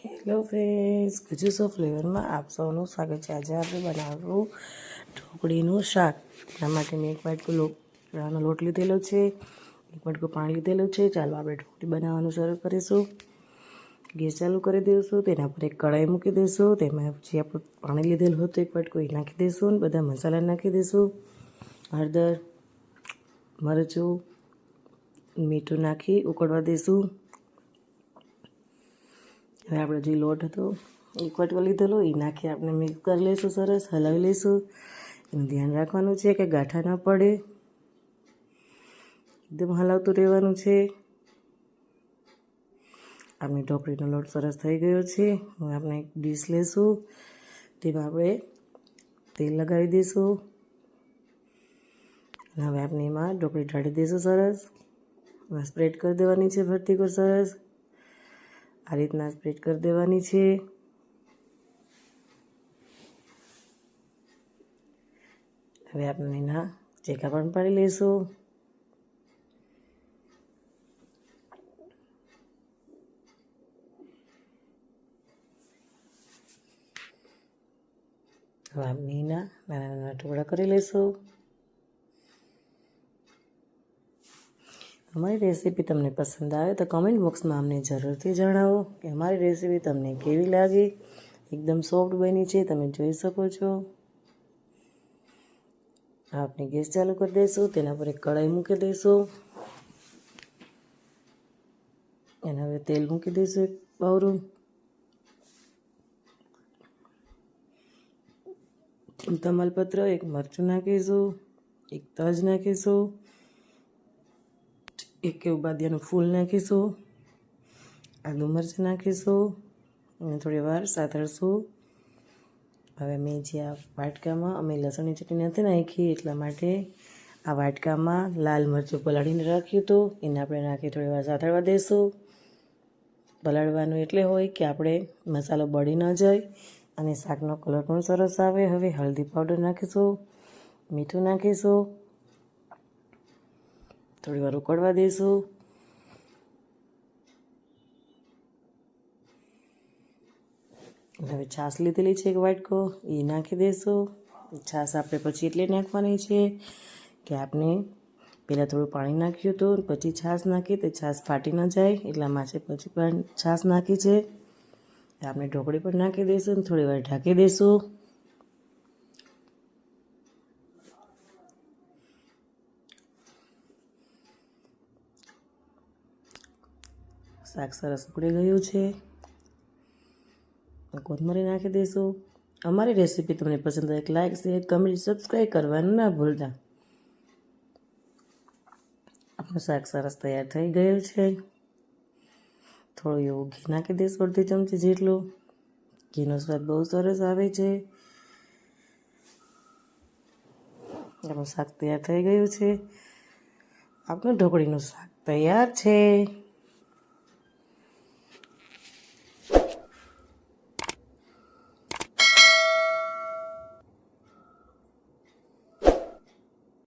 Hello friends ગુજુસો ફ્લેવરમાં આપ સૌનું સ્વાગત છે. આજે આપણે બનાવવું ઢોકળીનું શાક. એના માટે મેં એક વાટકું લો લોટ લીધેલો છે, એક વાટકું પાણી લીધેલું છે. ચાલો આપણે ઢોકળી બનાવવાનું શરૂ કરીશું. ગેસ ચાલુ કરી દઈશું, તેના પર એક કઢાઈ મૂકી દઈશું. તેમાં જે આપણે પાણી લીધેલું હતું એક વાટકું એ નાખી દઈશું બધા મસાલા નાખી દઈશું. હળદર, મરચું, મીઠું નાખી ઉકળવા દઈશું. હવે આપણે જે લોટ હતો એક વાટકો લીધેલો, એ નાખી આપણે મિક્સ કરી લઈશું સરસ, હલાવી લઈશું. એનું ધ્યાન રાખવાનું છે કે ગાંઠા ન પડે. એકદમ હલાવતું રહેવાનું છે. આપણી ઢોકળીનો લોટ સરસ થઈ ગયો છે. હવે આપણે એક ડીશ લેશું તેમાં આપણે તેલ લગાવી દઈશું. હવે આપણે એમાં ઢોકળી ઢાળી દઈશું સરસ. સ્પ્રેડ કરી દેવાની છે ભરતી કર સરસ. આ રીતના સ્પ્રેડ કરી દેવાની છે. હવે આપણે એના ચેકા પણ પાડી લઈશું. હવે આપણે એના નાના નાના ટુકડા કરી લઈશું. અમારી રેસીપી તમને પસંદ આવે તો કમેન્ટ બોક્સમાં અમને જરૂરથી જણાવો કે અમારી રેસીપી તમને કેવી લાગી? એકદમ સોફ્ટ બની છે, તમે જોઈ શકો છો. આપણે ગેસ ચાલુ કરી દઈશું, તેના પર એક કઢાઈ મૂકી દઈશું. એના હવે તેલ મૂકી દઈશું એક બાવરું તમાલપત્ર, એક મરચું નાખીશું, એક તજ નાખીશું. એક બાદિયાનું ફૂલ નાખીશું આદુ મરચાં નાખીશું અને થોડી વાર સાતળશું હવે મેં જે આ વાટકામાં અમે લસણની ચટણી નથી નાખી એટલા માટે આ વાટકામાં લાલ મરચું પલાળીને રાખ્યું હતું એને આપણે નાખી થોડી વાર સાતળવા દઈશું પલાળવાનું એટલે હોય કે આપણે મસાલો બળી ન જાય અને શાકનો કલર પણ સરસ આવે હવે હળદી પાવડર નાખીશું મીઠું નાખીશું થોડી વાર ઉકળવા દઈશું હવે છાશ લીધેલી છે એક વાટકો, એ નાખી દઈશું છાશ આપણે પછી એટલે નાખવાની છે કે આપણે પહેલાં થોડું પાણી નાખ્યું હતું પછી છાશ નાખી તે છાશ ફાટી ન જાય એટલા માટે પછી પણ છાશ નાખી છે. આપણે ઢોકળી પણ નાખી દઈશું થોડી વાર ઢાંકી દઈશું શાક સરસ ઉકળી ગયું છે. કોથમરી નાખી દઈશું. અમારી રેસીપી તમને પસંદ આવે લાઇક શેર કમેન્ટ સબસ્ક્રાઈબ કરવાનું ના ભૂલતા. આપણું શાક સરસ તૈયાર થઈ ગયું છે. થોડું એવું ઘી નાખી દઈશું અડધી ચમચી જેટલું. ઘીનો સ્વાદ બહુ સરસ આવે છે. આપણું શાક તૈયાર થઈ ગયું છે. આપણું ઢોકળીનું શાક તૈયાર છે.